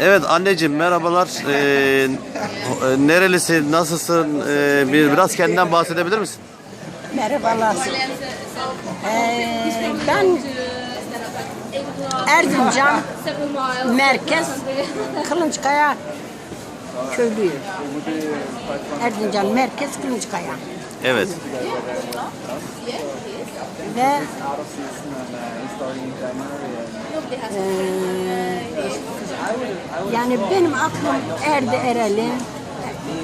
Evet anneciğim merhabalar. Ee, e, nerelisin, nasılsın? Ee, bir biraz kendinden bahsedebilir misin? Merhabalar. Ee, ben Erzincan Merkez Kılınçkaya köylüyüm. Erzincan Merkez Kılınçkaya. Evet. Ve yani benim aklım erdi ereli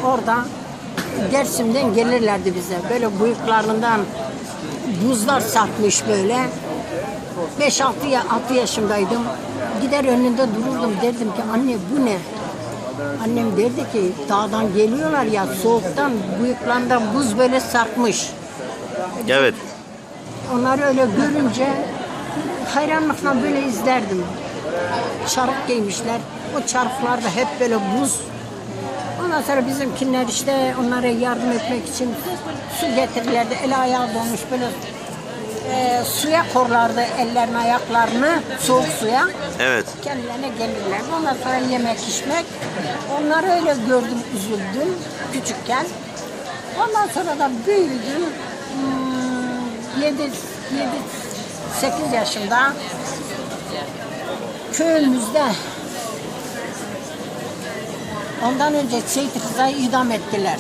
orada Dersim'den gelirlerdi bize. Böyle bıyıklarından buzlar satmış böyle. 5-6 ya, 6 yaşındaydım. Gider önünde dururdum derdim ki anne bu ne? Annem derdi ki dağdan geliyorlar ya soğuktan bıyıklarından buz böyle sarkmış. Evet. Onları öyle görünce hayranlıkla böyle izlerdim. Çarık giymişler. O çarıklarda hep böyle buz. Ondan sonra bizimkiler işte onlara yardım etmek için su getirirlerdi. El ayağı donmuş böyle e, suya korlardı ellerini ayaklarını soğuk suya. Evet. Kendilerine gelirler. Ondan sonra yemek içmek. Onları öyle gördüm, üzüldüm küçükken. Ondan sonra da büyüdüm. Hmm, 7, 7, 8 yaşında köyümüzde ondan önce Seyit Rıza'yı idam ettiler.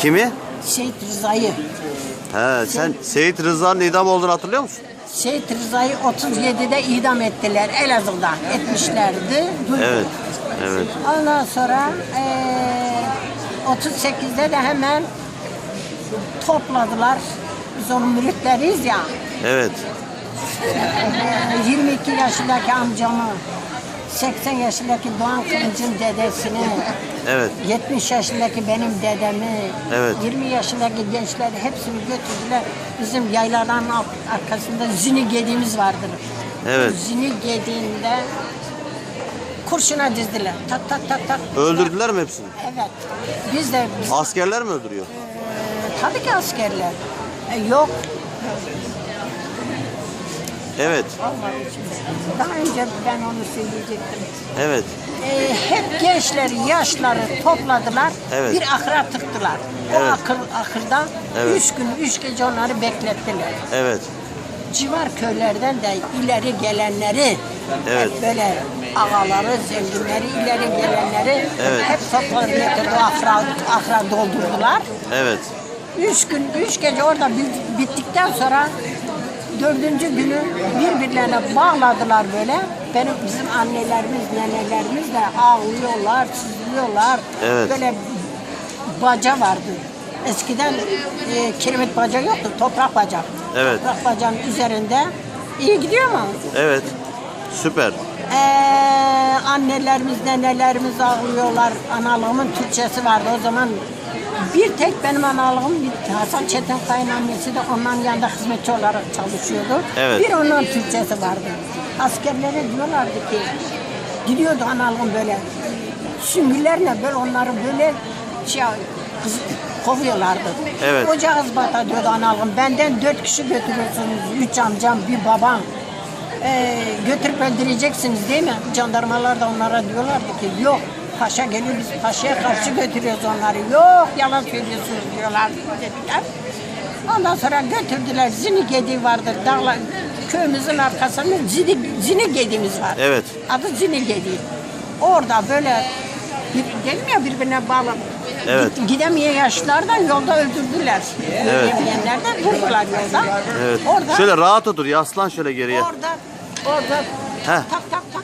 Kimi? Seyit Rıza'yı. He, sen Seyit Rıza'nın idam olduğunu hatırlıyor musun? Seyit Rıza'yı 37'de idam ettiler Elazığ'da etmişlerdi. Duydum. Evet. Evet. Ondan sonra eee 38'de de hemen topladılar. Biz onun müritleriyiz ya. Evet. Eee, 22 yaşındaki amcamı, 80 yaşındaki Doğan Kılıç'ın dedesini, Evet. 70 yaşındaki benim dedemi, Evet. 20 yaşındaki gençleri hepsini götürdüler. Bizim yaylaların alt- arkasında zini gediğimiz vardır. Evet. Zini gediğinde kurşuna dizdiler. Tak tak tak tak. Öldürdüler mi hepsini? Evet. Biz de biz, Askerler mi öldürüyor? tabii ki askerler. E, yok. Evet. Olmadı şimdi. Daha önce ben onu söyleyecektim. Evet. E, hep gençleri, yaşları topladılar. Evet. Bir ahıra tıktılar. O Evet. akır, ahırda Evet. üç gün, üç gece onları beklettiler. Evet. Civar köylerden de ileri gelenleri, Evet. hep böyle ağaları, zenginleri, ileri gelenleri Evet. hep topladı getirdi, o ahıra, ahıra doldurdular. Evet. Üç gün, üç gece orada bit- bittikten sonra dördüncü günü birbirlerine bağladılar böyle. Benim bizim annelerimiz, nenelerimiz de ağlıyorlar, sızlıyorlar. Evet. Böyle baca vardı. Eskiden e, kiremit baca yoktu, toprak baca. Evet. Toprak bacağın üzerinde. İyi gidiyor mu? Evet. Süper. Ee, annelerimiz, nenelerimiz ağlıyorlar. Analığımın Türkçesi vardı o zaman. Bir tek benim analığım bir Hasan Çetin kaynannesi de onların yanında hizmetçi olarak çalışıyordu. Evet. Bir onun Türkçesi vardı. Askerlere diyorlardı ki gidiyordu analığım böyle süngülerle böyle onları böyle şey kız, kovuyorlardı. Evet. Ocağız bata diyordu analığım. Benden dört kişi götürüyorsunuz. Üç amcam, bir babam. Ee, götürüp öldüreceksiniz değil mi? Jandarmalar da onlara diyorlardı ki yok paşa geliyor biz paşaya karşı götürüyoruz onları. Yok yalan söylüyorsunuz diyorlar dediler. Ondan sonra götürdüler. Zini gediği vardır. Dağlar, köyümüzün arkasında zini, zini gediğimiz var. Evet. Adı zini gediği. Orada böyle bir, dedim ya birbirine bağlı. Evet. Git- Gidemeyen yaşlılardan yolda öldürdüler. Yürüyemeyenler de vurdular yolda. Evet. Orada Şöyle rahat otur. Yaslan şöyle geriye. Orada, orada Heh. tak tak tak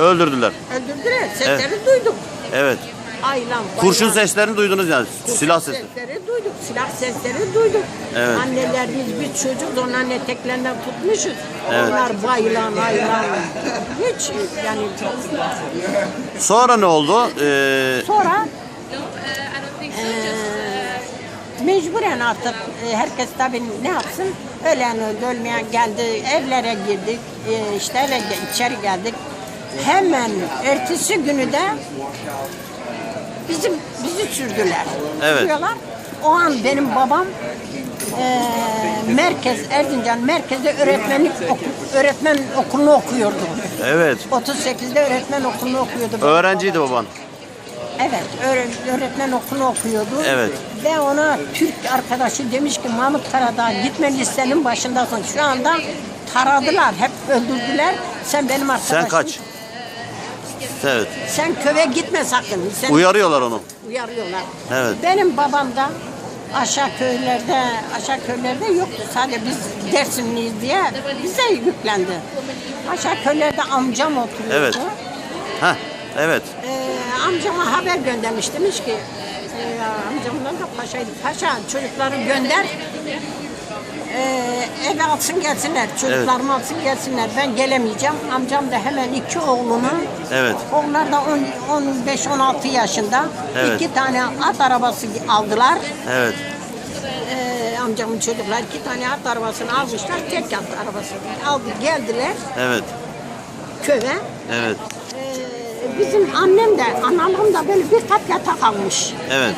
Öldürdüler. öldürdüler. Sesleri duyduk. Evet. Aylan, Kurşun baylan. seslerini duydunuz yani. Silah sesi. sesleri duyduk. Silah sesleri duyduk. Evet. Annelerimiz biz çocuk onların eteklerinden tutmuşuz. Evet. Onlar bayılan aylan. Hiç yani Sonra ne oldu? Ee, sonra eee, mecburen artık e, herkes tabii ne yapsın? Ölen öldü, ölmeyen geldi, evlere girdik, e, işte eve ge- içeri geldik. Hemen ertesi günü de bizim bizi sürdüler. Evet. Sürüyorlar. O an benim babam Ee, merkez, Erzincan merkezde öğretmenlik oku- öğretmen okulunu okuyordu. Evet. 38'de öğretmen okulunu okuyordu. Öğrenciydi baban. Evet, öğre- öğretmen okulunu okuyordu. Evet. Ve ona Türk arkadaşı demiş ki Mahmut Karadağ gitme listenin başındasın. Şu anda taradılar, hep öldürdüler. Sen benim arkadaşım. Sen kaç? Evet. Sen köye gitme sakın. Sen Uyarıyorlar onu. uyarıyorlar. Evet. Benim babam da aşağı köylerde, aşağı köylerde yoktu. Sadece biz Dersimliyiz diye bize yüklendi. Aşağı köylerde amcam oturuyordu. Evet. Heh. Evet. Ee, amcama haber göndermiş demiş ki e, amcamdan da paşaydı. Paşa çocukları gönder ee, eve alsın gelsinler. Çocuklarımı alsın gelsinler. Ben gelemeyeceğim. Amcam da hemen iki oğlunu Evet. onlar da 15-16 yaşında Evet. iki tane at arabası aldılar. Evet. Ee, amcamın çocuklar iki tane at arabasını almışlar. Tek at arabasını aldı geldiler Evet. köye. Evet. Ee, bizim annem de, anam da böyle bir kap yatak almış. Evet.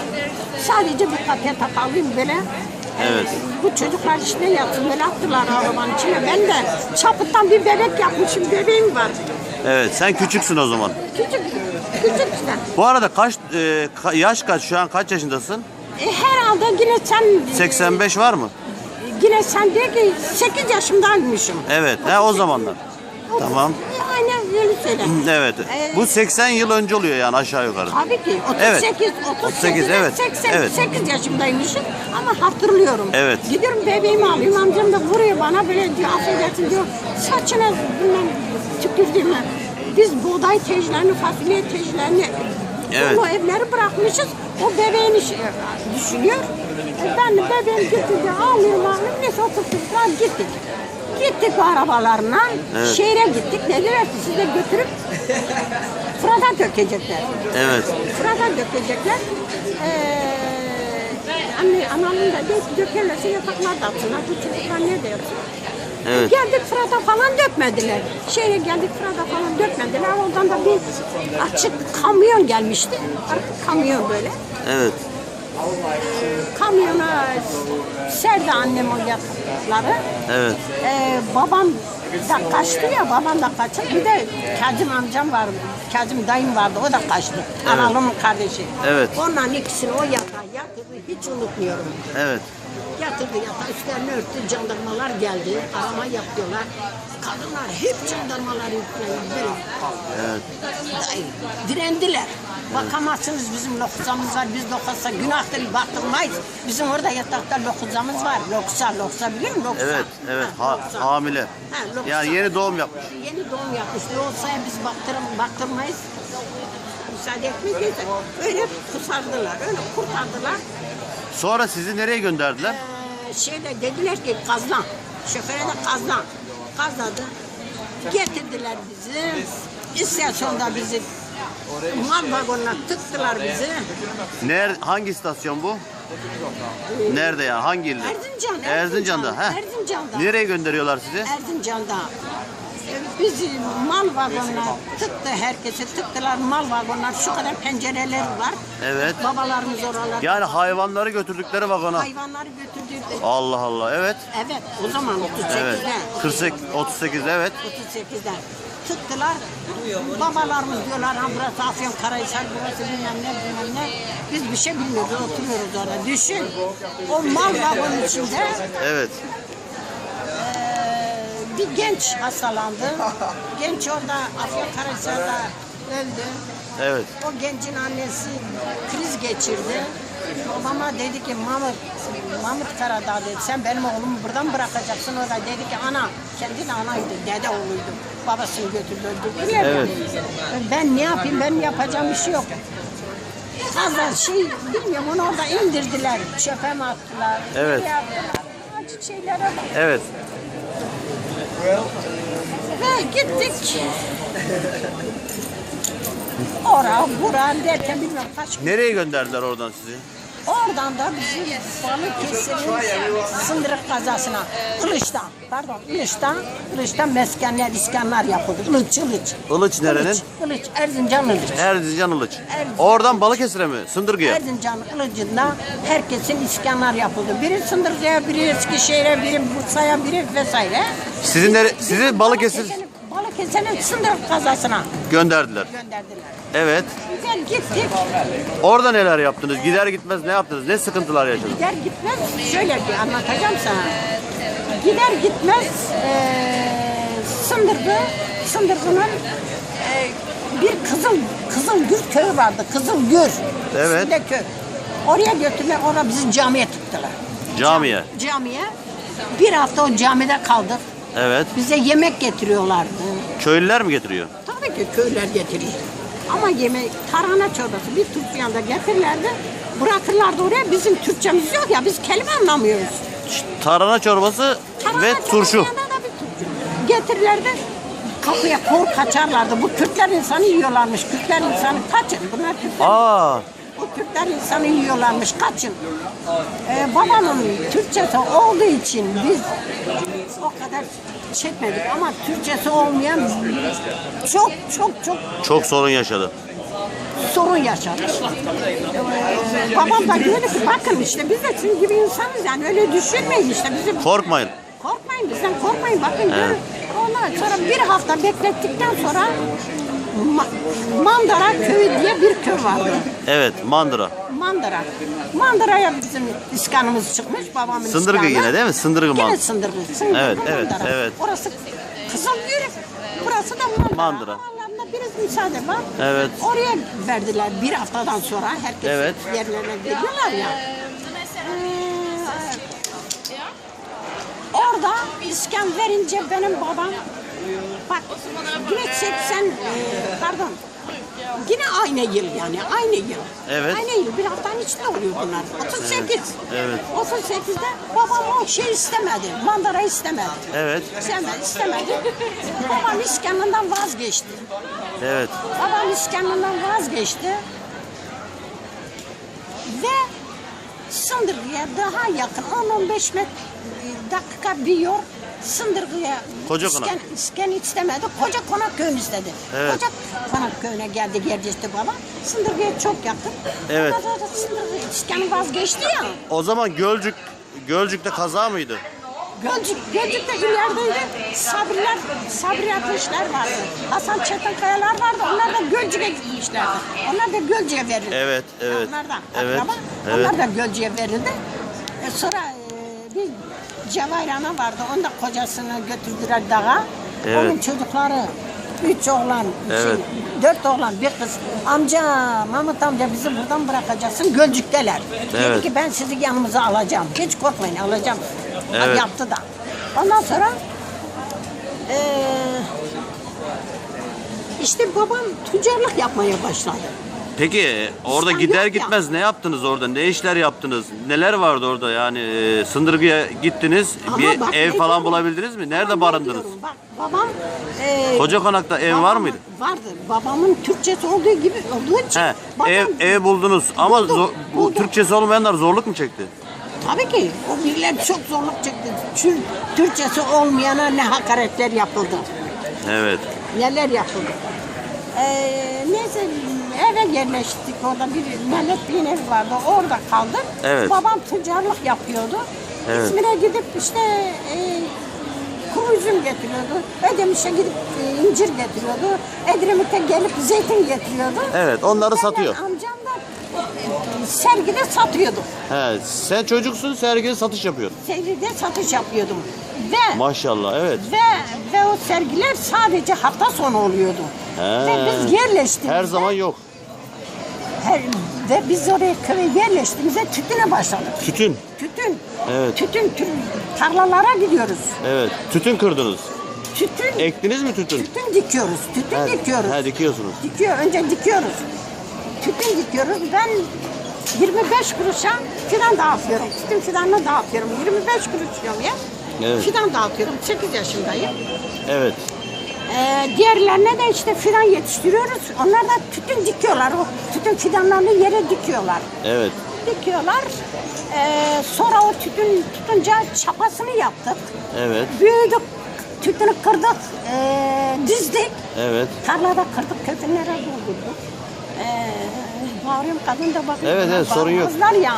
Sadece bir kap yatak alayım böyle. Evet. Bu çocuklar içine yatsın böyle attılar arabanın içine. Ben de çapıttan bir bebek yapmışım, bebeğim var. Evet. Sen küçüksün o zaman. Küçük, küçük işte. Bu arada kaç e, ka- yaş kaç? Şu an kaç yaşındasın? E, herhalde yine sen... 85 var mı? Yine sen de ki 8 yaşındaymışım. Evet. He o zamanlar. Tamam. E, aynen öyle söyle. Evet. Ee, Bu 80 yıl önce oluyor yani aşağı yukarı. Tabii ki. 38, Evet. 38, 38, evet, 88 yaşındaymışım ama hatırlıyorum. Evet. Gidiyorum bebeğimi alayım amcam da vuruyor bana böyle diyor affedersin diyor saçına bilmem tükürdüğümü. Biz buğday teclerini, fasulye teclerini Evet. o evleri bırakmışız. O bebeğini düşünüyor. E, Ben de bebeğim götürdü ağlıyorum ağlıyorum. Neyse oturttuklar gittik. Gittik bu arabalarla. Evet. Şehre gittik. Dediler ki size götürüp Fırat'a dökecekler. Evet. Fırat'a dökecekler. Ee, anne, anamın da dedi ki dökerlerse yataklar da atsınlar. Bu çocuklar nerede yatsın? Evet. Geldik Fırat'a falan dökmediler. Şehre geldik Fırat'a falan dökmediler. Oradan da bir açık kamyon gelmişti. Arka kamyon böyle. Evet. Kamyona serdi annem o yatakları. Evet. Ee, babam da kaçtı ya, babam da kaçtı. Bir de Kazım amcam var, Kazım dayım vardı, o da kaçtı. Analımın kardeşi. Evet. Onların ikisini o yatağa yatırdı, hiç unutmuyorum. Evet. Yatırdı yatağa, üstlerini örttü, jandarmalar geldi, arama yapıyorlar. Kadınlar hep jandarmalar yüklendi. Evet. Direndiler. Bakamazsınız bizim lokuzamız var. Biz lokuzsa günahtır baktırmayız. Bizim orada yatakta lokuzamız var. Loksa, loksa biliyor musun? Loksa. Evet. Evet. Ha, Ha, loksa. hamile. Ha, loksa. Yani yeni doğum yapmış. Yeni doğum yapmış. Loksaya biz baktırım, baktırmayız. Müsaade etmeyeceğiz. Öyle kusardılar. Öyle kurtardılar. Sonra sizi nereye gönderdiler? Ee, şeyde dediler ki kazlan. Şoföre de kazlan. Kazladı. Getirdiler bizi. İstasyonda bizi mal vagonuna tıktılar bizi. Ner hangi istasyon bu? Nerede yani? Hangi ilde? Erzincan, Erzincan'da. Erzincan, He. Erzincan'da. Nereye gönderiyorlar sizi? Erzincan'da. Ee, Bizi mal vagonuna tıktı herkesi tıktılar mal vagonlar şu kadar pencereleri var. Evet. Babalarımız oralar. Yani hayvanları götürdükleri vagona. hayvanları götürdü. Allah Allah. Evet. Evet o zaman 38'de. Evet. 48 38 evet. 38'de tıktılar. Babalarımız diyorlar ha burası Afyon Karahisar burası bilmem ne bilmem ne. Biz bir şey bilmiyoruz oturuyoruz orada. Düşün o mal vagonun içinde Evet. Bir genç hastalandı. Genç orada Afyon Karahisar'da öldü. Evet. O gencin annesi kriz geçirdi. Babama dedi ki Mahmut, Mahmut Karadağ dedi sen benim oğlumu buradan bırakacaksın. O da dedi ki ana, kendi de anaydı, dede oğluydu. Babasını götürdü öldürdü. Evet. Ben ne yapayım, ben yapacağım bir şey yok. Fazla şey bilmiyorum onu orada indirdiler. Çöpe mi attılar? Evet. ne yaptılar? Acı şeylere bak. Evet. Ve gittik. Ora, bura derken bilmiyorum kaç Nereye gönderdiler oradan sizi? Oradan da bizi Balıkesir'in sındırık kazasına, Kılıç'tan. Pardon Ilıç'ta, Ilıç'ta meskenler, iskanlar yapıldı. Ilıç, Ilıç. Ilıç nerenin? Ilıç, Ilıç, Erzincan Ilıç. Erzincan Ilıç. Erzincan. Oradan Balıkesir'e mi? Sındırgı'ya. Erzincan Ilıcı'nda herkesin iskanlar yapıldı. Biri Sındırcı'ya, biri Eskişehir'e, biri Bursa'ya, biri vesaire. Sizin nere- sizi Balıkesir Balıkesir'in Balıkesir'in Sındır kazasına gönderdiler. gönderdiler. Evet. Güzel gittik. Orada neler yaptınız? Gider gitmez ne yaptınız? Ne sıkıntılar yaşadınız? Gider gitmez şöyle bir anlatacağım sana. Gider gitmez eee Sındırgı, Sındırgı'nın eee, bir Kızıl Kızılgür köyü vardı. Kızılgür. Evet. İsminde köy. Oraya götürdüler. Orada bizi camiye tuttular. Camiye. Camiye. Bir hafta o camide kaldık. Evet. Bize yemek getiriyorlardı. Köylüler mi getiriyor? Tabii ki köyler getiriyor. Ama yemek, tarhana çorbası bir Türk yanında getirirlerdi. Bırakırlardı oraya. Bizim Türkçemiz yok ya. Biz kelime anlamıyoruz. Tarhana çorbası Ve turşu. Getirirlerdi. Kapıya kor kaçarlardı. Bu Kürtler insanı yiyorlarmış. Kürtler insanı kaçın. Bunlar Kürtler. Aa, Bu Kürtler insanı yiyorlarmış. Kaçın. Ee, babamın Türkçesi olduğu için biz o kadar çekmedik ama Türkçesi olmayan çok çok çok çok sorun yaşadı. sorun yaşadık. Ee, babam da diyordu ki bakın işte biz de sizin gibi insanız yani öyle düşünmeyin işte bizim Korkmayın. Korkmayın bizden korkmayın bakın görün. Ondan sonra bir hafta beklettikten sonra Ma- Mandara köyü diye bir köy vardı. Evet, mandıra. Mandara. Mandıra'ya bizim iskanımız çıkmış babamın Sındırgı iskanı. yine değil mi? Sındırgı Yine. Sındırgı. Sındırgı Evet, evet, evet. Orası Kızılgür. Burası da Mandara. Mandıra. Aralarında biraz müsaade var. Evet. Oraya verdiler bir haftadan sonra. Herkes Evet. yerlerine geliyorlar ya. Ee, Orada iskan verince benim babam bak yine 80 e, pardon yine aynı yıl yani aynı yıl. Evet. Aynı yıl bir haftanın içinde oluyor bunlar. 38. Evet. 38'de babam o şey istemedi. Mandara istemedi. Evet. İstemedi, istemedi. babam iskanından vazgeçti. Evet. Babam iskanından vazgeçti. Ve Sındırgı'ya daha yakın 10-15 met dakika bir yol Sındırgı'ya Koca Konak. iskan istemedi. Koca Konak köyünü istedi. Evet. Koca Konak köyüne geldi yerleşti baba. Sındırgı'ya çok yakın. Evet. Ondan sonra Sındırgı iskanı vazgeçti ya. O zaman Gölcük Gölcük'te kaza mıydı? Gölcük, Gölcük'te ilerideydi. Sabriler, Sabri Ateşler vardı. Hasan Çetinkayalar vardı. Onlar da Gölcük'e gitmişlerdi. Onlar da Gölcük'e verildi. Evet, evet, Onlar da evet, akraba. evet. Onlar da Gölcük'e verildi. E sonra e, bir Cevahirana vardı. Onu da kocasını götürdüler dağa. Evet. Onun çocukları üç oğlan, Evet. şey, dört oğlan, bir kız. Amca, Mahmut amca bizi buradan bırakacaksın. Gölcük'teler. Evet. Dedi ki ben sizi yanımıza alacağım. Hiç korkmayın alacağım. Evet. Yaptı da. Ondan sonra eee işte babam tüccarlık yapmaya başladı. Peki orada İskan gider yok ya. gitmez ne yaptınız orada? Ne işler yaptınız? Neler vardı orada? Yani e, Sındırgı'ya gittiniz. Ama bir bak ev ne falan diyorum? bulabildiniz mi? Nerede Ama ne barındınız? diyorum? Bak babam eee Koca Konak'ta ev var babamın- mıydı? Vardı. Babamın Türkçesi olduğu gibi olduğu için. He, babam- ev ev buldunuz ama Buldum, zor- bu buldum. Türkçesi olmayanlar zorluk mu çekti? Tabii ki. O birileri çok zorluk çekti. Tür, Türkçesi olmayana ne hakaretler yapıldı. Evet. Neler yapıldı. Ee, neyse eve yerleştik orada bir Mehmet Bey'in evi vardı orada kaldık. Evet. Babam tüccarlık yapıyordu. Evet. İzmir'e gidip işte e, kuru üzüm getiriyordu. Ödemiş'e gidip e, incir getiriyordu. Edremit'e gelip zeytin getiriyordu. Evet, onları Ben de satıyor. Amcam da e, sergide satıyordu. He, sen çocuksun sergide satış yapıyorsun. Sergide satış yapıyordum. Ve Maşallah evet. ve ve o sergiler sadece hafta sonu oluyordu. He. Ve biz yerleştik. Her zaman yok. Her, ve biz oraya köye yerleştiğimizde tütüne başladık. Tütün. Tütün. Evet. Tütün, tütün tarlalara gidiyoruz. Evet. Tütün kırdınız. Tütün, Ektiniz mi tütün? tütün dikiyoruz. Tütün He, dikiyoruz. he, dikiyorsunuz. Dikiyor, önce dikiyoruz. Tütün dikiyoruz. Ben 25 kuruşa fidan dağıtıyorum. Tütün fidanını dağıtıyorum. 25 kuruş diyorum ya. Evet. Fidan dağıtıyorum. 8 yaşındayım. Evet. Ee, diğerlerine de işte fidan yetiştiriyoruz. Onlar da tütün dikiyorlar. O tütün fidanlarını yere dikiyorlar. Evet. Dikiyorlar. Ee, sonra o tütün tutunca çapasını yaptık. Evet. Büyüdük, tütünü kırdık, ee, dizdik. Evet. Tarlada kırdık, kötülere doldurduk. Ee, bağırıyorum kadın da bakıyor. Evet, evet, sorun yok. bağırmazlar ya.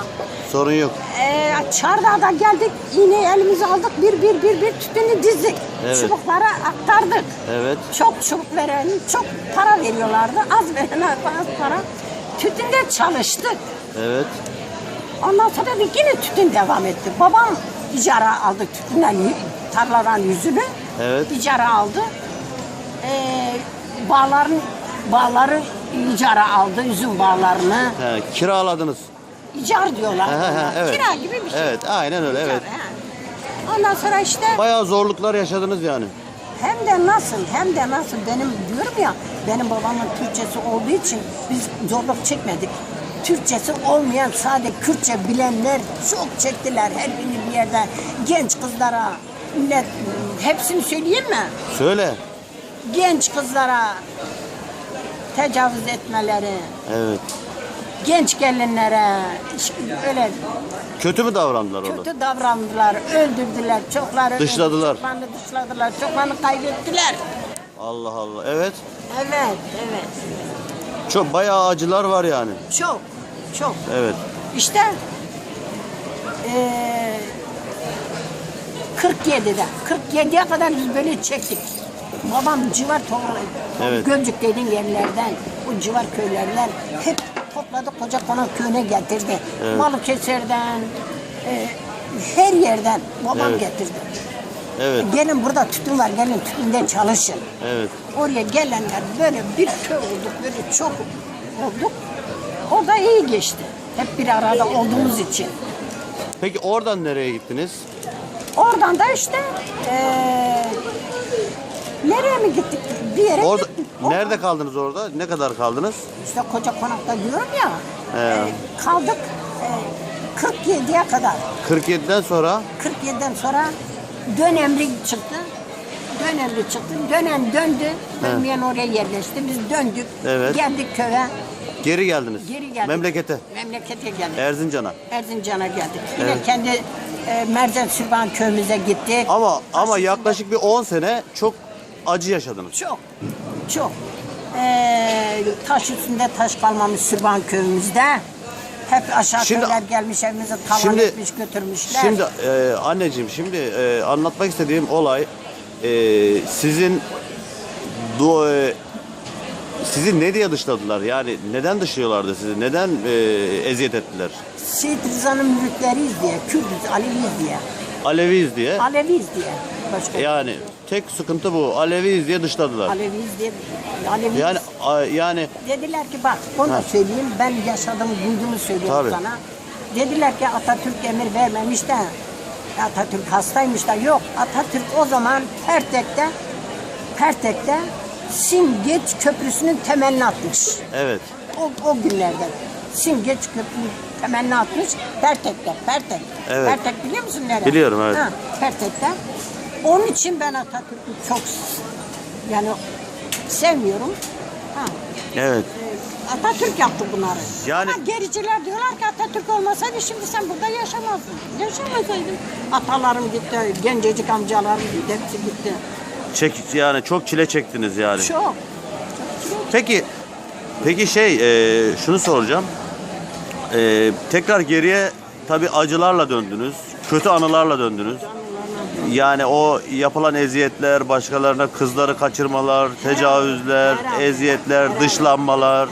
Sorun yok. Ee, Çardağ'da geldik, iğneyi elimize aldık, bir bir bir bir tütünü dizdik. Evet. Çubuklara aktardık. Evet. Çok çubuk veren, çok para veriyorlardı. Az verene az para. Tütünde çalıştık. Evet. Ondan sonra da yine tütün devam etti. Babam icara aldı tütünden tarladan yüzünü. Evet. İcara aldı. Ee, bağların bağları icara aldı, üzüm bağlarını. He, kiraladınız. İcar diyorlar. He, he, he, buna. evet. Kira gibi bir şey. Evet, aynen öyle. İcar, Evet. he. Ondan sonra işte Bayağı zorluklar yaşadınız yani. Hem de nasıl hem de nasıl benim diyorum ya benim babamın Türkçesi olduğu için biz zorluk çekmedik. Türkçesi olmayan sade Kürtçe bilenler çok çektiler her biri bir yerde genç kızlara millet hepsini söyleyeyim mi? Söyle. Genç kızlara tecavüz etmeleri, Evet. Genç gelinlere öyle Kötü mü davrandılar orada? kötü davrandılar, öldürdüler, çokları Dışladılar. çoklarını dışladılar, çoklarını kaybettiler. Allah Allah. Evet. Evet, evet. Çok bayağı acılar var yani. Çok, çok. Evet. İşte eee 47'de, 47'ye kadar biz böyle çektik. Babam civar to- Evet. Gölcük dediğin yerlerden, bu civar köylerden hep topladı koca konak köyüne getirdi. Evet. Balıkesir'den, eee, her yerden babam Evet. getirdi. Evet. Gelin burada tütün var, gelin tütünde çalışın. Evet. Oraya gelenler böyle bir köy olduk, böyle çok olduk. O da iyi geçti. Hep bir arada olduğumuz için. Peki oradan nereye gittiniz? Oradan da işte eee nereye mi gittik? Bir yere Orada gittik. Nerede kaldınız orada? Ne kadar kaldınız? İşte koca konakta diyorum ya. He. eee, kaldık eee 47'ye kadar. 47'den sonra 47'den sonra dönemli çıktı. Dönemli çıktı. Dönem döndü. Dönmeyen oraya yerleşti. Biz döndük. Evet. Geldik köye. geri geldiniz. Geri geldik. Memlekete. Memlekete geldik. Erzincan'a. Erzincan'a geldik. Yine Evet. kendi e, Mercan Sürban köyümüze gittik. Ama ama yaklaşık bir 10 sene çok acı yaşadınız. Çok, çok. Ee, taş üstünde taş kalmamış Sürban köyümüzde. Hep aşağı Şimdi- köyler gelmiş evimizi talan Şimdi- etmiş götürmüşler. Şimdi e, anneciğim şimdi e, anlatmak istediğim olay e, sizin du, e, sizi ne diye dışladılar? Yani neden dışlıyorlardı sizi? Neden e, eziyet ettiler? Seyit Rıza'nın müritleriyiz diye, Kürdüz, Aleviyiz diye. Aleviyiz diye. Aleviyiz diye. Başka Yani tek sıkıntı bu. Aleviyiz diye dışladılar. Aleviyiz diye. Aleviyiz. Yani a- yani Dediler ki bak onu da Ha. söyleyeyim ben yaşadım duyduğumu söylüyorum Tabii. sana. Dediler ki Atatürk emir vermemiş de Atatürk hastaymış da yok. Atatürk o zaman Pertek'te Pertek'te Singeç Köprüsü'nün temelini atmış. evet. O, o günlerde. Singeç Köprüsü'nün temelini atmış. Pertek'te. Pertek. Evet. Pertek biliyor musun nerede? Biliyorum, evet. Pertek'te. Onun için ben Atatürk'ü çok yani sevmiyorum. Ha, Evet. Atatürk yaptı bunları. Yani- Ama gericiler diyorlar ki Atatürk olmasaydı şimdi sen burada yaşamazdın. Yaşamasaydın. Atalarım gitti, gencecik amcalarım gitti, hepsi gitti. Çek yani çok çile çektiniz yani. Çok. Peki peki şey e, şunu soracağım. E, tekrar geriye tabi acılarla döndünüz. Kötü anılarla döndünüz. Yani o yapılan eziyetler, başkalarına kızları kaçırmalar, tecavüzler, eziyetler, dışlanmalar.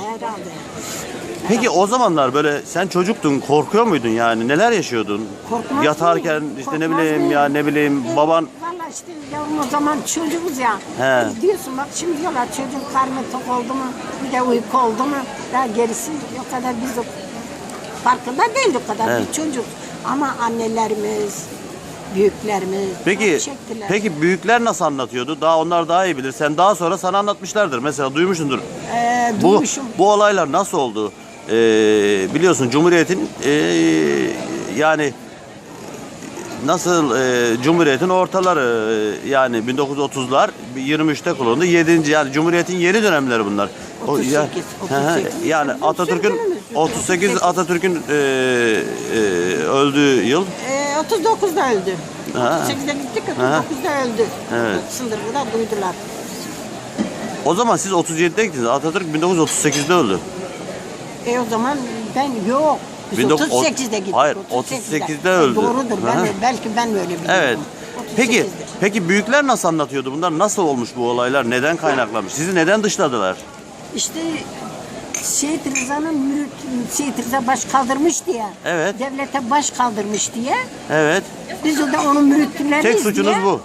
Peki o zamanlar böyle sen çocuktun, korkuyor muydun yani? Neler yaşıyordun? Korkmaz Yatarken mıyım? işte ne Korkmaz bileyim mıyım? ya ne bileyim Ee, baban Valla işte yavrum o zaman çocuğuz ya. He. Biz Diyorsun bak şimdi diyorlar çocuğun karnı tok oldu mu, bir de uyku oldu mu, daha gerisi o kadar biz o farkında değildik o kadar Evet. bir çocuk. Ama annelerimiz, büyüklerimiz Peki çektiler. peki büyükler nasıl anlatıyordu? Daha onlar daha iyi bilir. Sen daha sonra sana anlatmışlardır. Mesela duymuşsundur. Ee, Bu duymuşum. bu olaylar nasıl oldu? Ee, biliyorsun Cumhuriyet'in ee, yani nasıl ee, Cumhuriyet'in ortaları ee, yani 1930'lar 23'te kuruldu. 7. yani Cumhuriyet'in yeni dönemleri bunlar. O, 38, ya- 38. yani Bizim Atatürk'ün sürgünümüz. 38 Atatürk'ün ee, ee, öldüğü yıl Ee, 39'da öldü. Ha. 38'de gittik, Ha. 39'da öldü. Evet. Sındırgıda duydular. O zaman siz 37'de gittiniz. Atatürk 1938'de öldü. E o zaman ben yok. Biz 19 38'de gittik. Hayır, 38'de. 38'de öldü. Doğrudur. Ben, belki ben öyle biliyorum. Evet. Peki 38'dir. peki büyükler nasıl anlatıyordu bunlar? Nasıl olmuş bu olaylar? Neden kaynaklanmış? Sizi neden dışladılar? İşte Seyit Rıza'nın mürit, Seyit Rıza baş kaldırmış diye. Evet. Devlete baş kaldırmış diye. Evet. Biz de onun müritleriyiz Tek suçunuz diye. bu.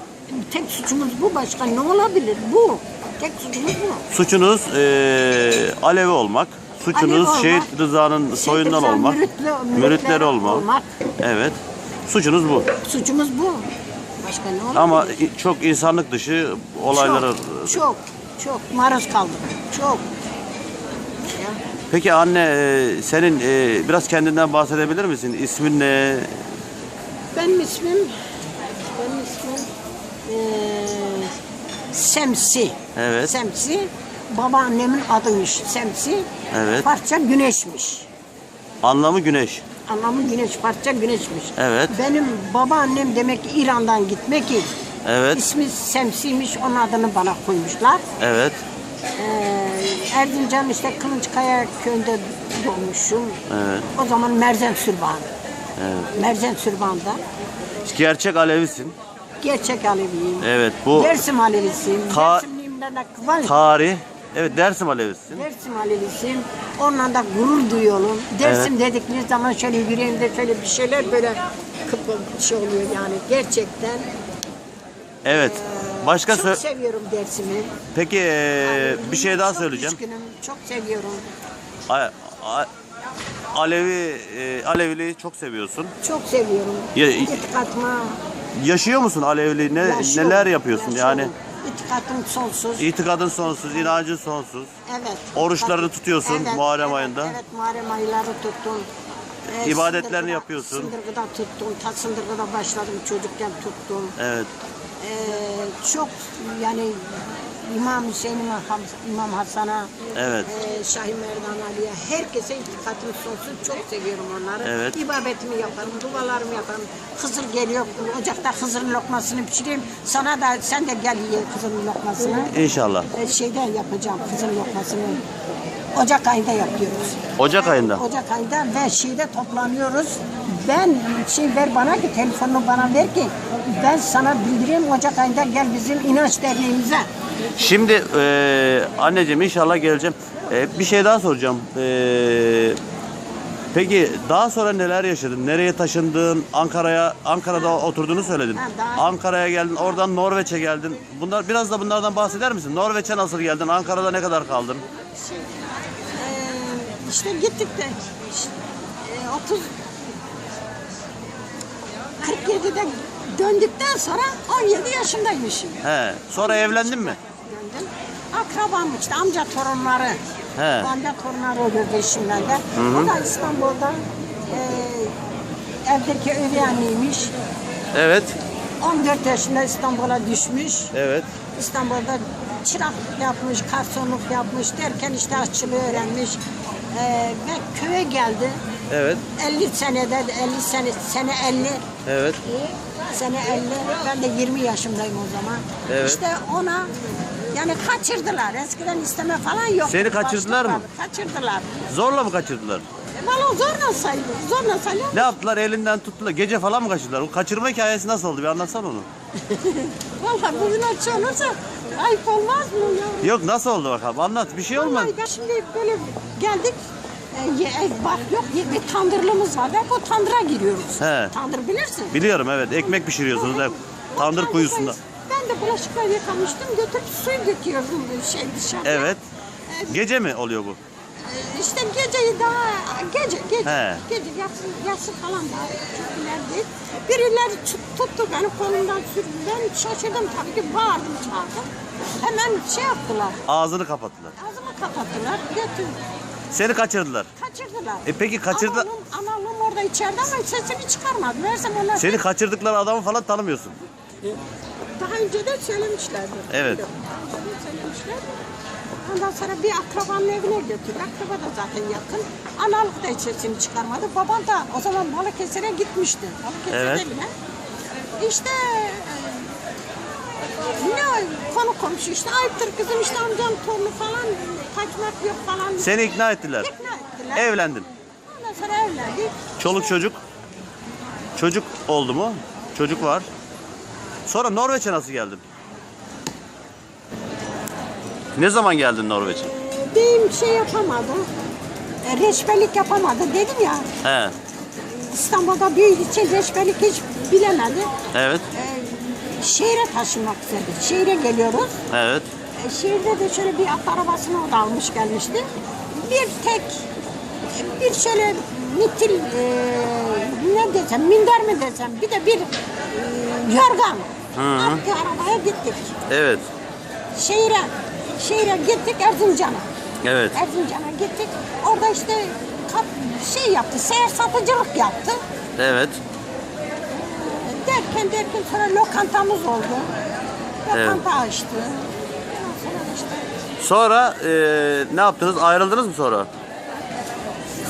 Tek suçumuz bu başka ne olabilir bu? Tek suçumuz bu. Suçunuz eee Alevi olmak. Suçunuz Alevi olmak. Şehit Rıza'nın soyundan Rıza olmak. müritli- Müritleri müritleri olmak. olmak. Evet. Suçunuz bu. Suçumuz bu. Başka ne olabilir? Ama i- çok insanlık dışı olaylara... Çok, çok, çok maruz kaldık. Çok. Peki anne eee, senin eee, biraz kendinden bahsedebilir misin? İsmin ne? Benim ismim, benim ismim eee Semsi. Evet. Semsi. Babaannemin adıymış Semsi. Evet. Parça güneşmiş. Anlamı güneş. Anlamı güneş, parça güneşmiş. Evet. Benim babaannem demek ki İran'dan gitmek ki Evet. ismi Semsi'ymiş, onun adını bana koymuşlar. Evet. Ee, Erzincan işte Kılıçkaya köyünde doğmuşum. Evet. O zaman Merzen Sürban. Evet. Merzen Sürban'da. Gerçek Alevisin. Gerçek Aleviyim. Evet bu Dersim Alevisiyim. Ta- Dersimliyimden de kıvanç. tarih. Evet Dersim Alevisin. Dersim Alevisiyim. Onunla da gurur duyuyorum. Dersim dedikleri zaman şöyle yüreğimde şöyle bir şeyler böyle kıpır şey oluyor yani gerçekten. Evet. Başka çok seviyorum Dersim'i. Peki eee, bir şey daha Çok söyleyeceğim. düşkünüm, çok seviyorum. A- a- Alevi eee, Aleviliği çok seviyorum. Çok seviyorum. Ya- İtikatıma Yaşıyor musun Aleviliği? Ne, yaşıyorum, neler yapıyorsun yaşıyorum. yani? İtikatım sonsuz. İtikadın sonsuz, inancın sonsuz. Evet. Oruçlarını tutuyorsun Muharrem evet, ayında. Evet, Muharrem ayları tuttum. Ee, İbadetlerini Sındırgı'da- yapıyorsun. Sındırgı'da tuttum. Ta Sındırgı'da başladım çocukken tuttum. Evet. Ee, çok yani İmam Hüseyin İmam, Hasan'a, Evet. e, Şahin Merdan Ali'ye, herkese itikatım sonsuz. Çok seviyorum onları. Evet. İbadetimi yaparım, dualarımı yaparım. Hızır geliyor, ocakta Hızır'ın lokmasını pişireyim. Sana da, sen de gel ye Hızır'ın lokmasını. İnşallah. E, şeyde yapacağım Hızır lokmasını. Ocak ayında yapıyoruz. Ocak ayında. Ocak ayında ve şeyde toplanıyoruz. Ben şey ver bana ki telefonunu bana ver ki ben sana bildireyim Ocak ayında gel bizim inanç derneğimize. Şimdi eee, anneciğim inşallah geleceğim. Eee, bir şey daha soracağım. Eee, peki daha sonra neler yaşadın? Nereye taşındın? Ankara'ya Ankara'da oturduğunu söyledin. Ha, daha- Ankara'ya geldin. Oradan Norveç'e geldin. Bunlar biraz da bunlardan bahseder misin? Norveç'e nasıl geldin? Ankara'da ne kadar kaldın? Ee, işte gittik de işte, e, 30 47'de döndükten sonra 17 yaşındaymışım. He. Sonra evlendin mi? Döndüm. Akrabam işte amca torunları. He. Amca torunları oluyordu eşimlerde. O da İstanbul'da e, evdeki üvey anneymiş. Evet. 14 yaşında İstanbul'a düşmüş. Evet. İstanbul'da çırak yapmış, garsonluk yapmış derken işte aşçılığı öğrenmiş. E, ve köye geldi. Evet. 50 senede 50 sene sene 50 Evet. sene 50 ben de 20 yaşındayım o zaman. Evet. İşte ona yani kaçırdılar. Eskiden isteme falan yok. Seni kaçırdılar mı? Kaçırdılar. Zorla mı kaçırdılar? E, Valla zorla sayılır. Zorla sayılır. Ne yaptılar? Elinden tuttular. Gece falan mı kaçırdılar? O kaçırma hikayesi nasıl oldu? Bir anlatsana onu. Valla bu inatçı olursa ayıp olmaz mı ya? Yok nasıl oldu bakalım? Anlat. Bir şey olmadı. Vallahi ben şimdi böyle geldik. E, ye- ev bak yok bir tandırlığımız var. Hep o tandıra giriyoruz. He. Tandır bilirsin. Biliyorum evet. Ekmek pişiriyorsunuz hep. O Tandır kuyusunda. Ben de bulaşıkları yıkamıştım. Götürüp suyu döküyordum şey dışarıda. Evet. E, Gece mi oluyor bu? İşte geceyi daha gece gece He. gece yatsı, yatsı falan da çok ileride. Birileri tut- tuttu beni kolumdan sürdü. Ben şaşırdım tabii ki bağırdım çağırdım. Hemen şey yaptılar. Ağzını kapattılar. Ağzımı kapattılar. Götür. Seni kaçırdılar. Kaçırdılar. E peki kaçırdı- Analım, analım orada içeride ama sesini çıkarmadı. Meğersem onlar Seni kaçırdıkları adamı falan tanımıyorsun. daha önce de söylemişlerdi. Evet. Söylemişler. Ondan sonra bir akrabanın evine götürdü. Akraba da zaten yakın. Analık da hiç sesini çıkarmadı. Babam da o zaman Balıkesir'e gitmişti. Balıkesir'de Evet. bile. İşte e, ne konu komşu işte ayıptır kızım işte amcam torunu falan kaçmak yok falan. Seni ikna ettiler. İkna ettiler. Evlendin. Ondan sonra evlendik. Çoluk çocuk. Çocuk oldu mu? Çocuk var. Sonra Norveç'e nasıl geldin? Ne zaman geldin Norveç'e? Beyim şey yapamadı. E, Reçbelik yapamadı dedim ya. He. İstanbul'da büyüdüğü için reçbelik hiç bilemedi. Evet. E, şehre taşınmak istedi. Şehre geliyoruz. Evet. E, şehirde de şöyle bir at arabasını o da almış gelmişti. Bir tek bir şöyle mitil e, ne desem minder mi desem bir de bir e, yorgan. Attı arabaya gittik. Evet. Şehire şehire gittik Erzincan'a. Evet. Erzincan'a gittik. Orada işte kap, şey yaptı, seyyar satıcılık yaptı. Evet. Derken derken sonra lokantamız oldu. Lokanta açtı. Ondan sonra işte Sonra e, ne yaptınız? Ayrıldınız mı sonra?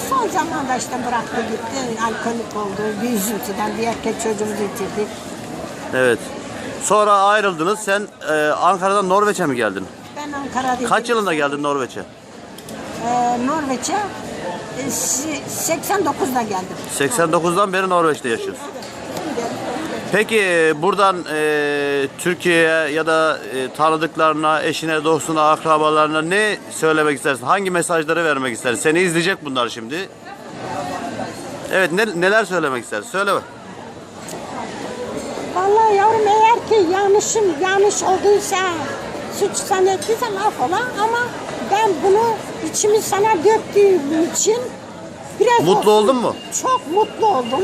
son zamanda işte bıraktı gitti. Alkolik oldu. Bir üzüntüden bir erkek çocuğumuzu yitirdik. Evet. Sonra ayrıldınız. Sen e, Ankara'dan Norveç'e mi geldin? Ben Ankara'da Kaç yılında geldin Norveç'e? e, Norveç'e e, si- 89'da geldim. 89'dan beri Norveç'te yaşıyorsun. Peki buradan e, Türkiye'ye ya da e, tanıdıklarına, eşine, dostuna, akrabalarına ne söylemek istersin? Hangi mesajları vermek istersin? Seni izleyecek bunlar şimdi. Evet ne, neler söylemek istersin? Söyle bak. Vallahi yavrum eğer ki yanlışım yanlış olduysa suç sana ettiysem affola ama ben bunu içimi sana döktüğüm için biraz Mutlu olsun oldun mu? Çok mutlu oldum.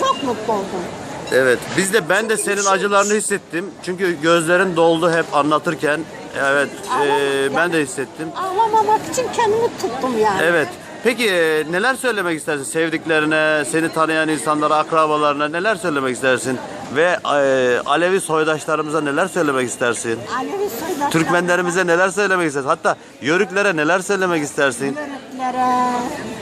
Çok mutlu oldum. Evet. Biz de ben de senin acılarını hissettim. Çünkü gözlerin doldu hep anlatırken. Evet. e, ben de hissettim. Ağlamamak için kendimi tuttum yani. Evet. Peki e, neler söylemek istersin sevdiklerine, seni tanıyan insanlara, akrabalarına neler söylemek istersin? Ve e, Alevi soydaşlarımıza neler söylemek istersin? Alevi soydaşlar. Türkmenlerimize neler söylemek istersin? Hatta Yörüklere neler söylemek istersin? Yörüklere,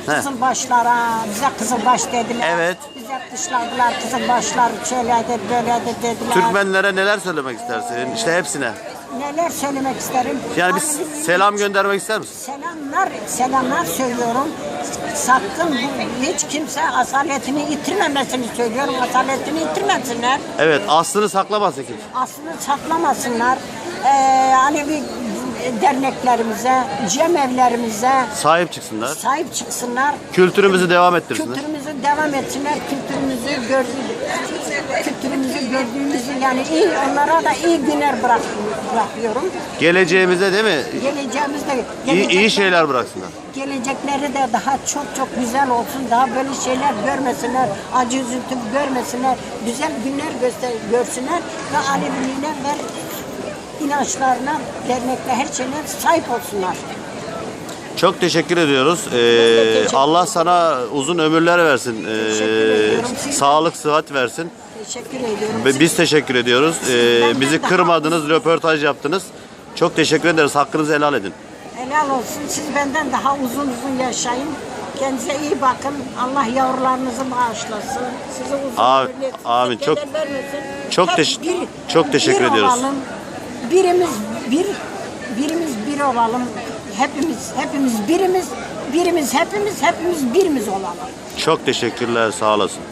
kızılbaşlara, bize kızılbaş dediler. Evet. Bize dışladılar, kızılbaşlar şöyleydi, böyleydi dediler. Türkmenlere neler söylemek istersin? İşte hepsine. Neler söylemek isterim? Yani bir Alevi- selam göndermek ister misin? Selamlar, selamlar söylüyorum. Sakın bu- hiç kimse asaletini yitirmemesini söylüyorum. Asaletini yitirmesinler. Evet, aslını saklamasın kimse. Aslını saklamasınlar. Ee, Alevi derneklerimize, cemevlerimize Sahip çıksınlar. sahip çıksınlar. Kültürümüzü devam ettirsinler. Kültürümüzü devam etsinler. Kültürümüzü gördüğümüzü, kültürümüzü gördüğümüzü yani iyi onlara da iyi günler bırak, bırakıyorum. Geleceğimize değil mi? Geleceğimizde İyi, iyi şeyler bıraksınlar. gelecekleri de daha çok çok güzel olsun. Daha böyle şeyler görmesinler. Acı üzüntü görmesinler. Güzel günler göster görsünler ve Aleviliğine ve inançlarına, dernekle her şeyine sahip olsunlar. Çok teşekkür ediyoruz. Ee, teşekkür Allah sana uzun ömürler versin. Ee, sağlık, sıhhat versin. Teşekkür ediyorum. Ve biz teşekkür ediyoruz. Ee, bizi kırmadınız, röportaj yaptınız. Çok teşekkür ederiz. Hakkınızı helal edin. Helal olsun. Siz benden daha uzun uzun yaşayın. Kendinize iyi bakın. Allah yavrularınızı bağışlasın. Sizi uzun ömürlü etsin. Amin. Çok- vermesin. çok teş- bir- çok teşekkür bir ediyoruz. Olalım. Birimiz bir, birimiz bir olalım. Hepimiz, hepimiz birimiz, birimiz hepimiz, hepimiz birimiz olalım. Çok teşekkürler. Sağ olasın.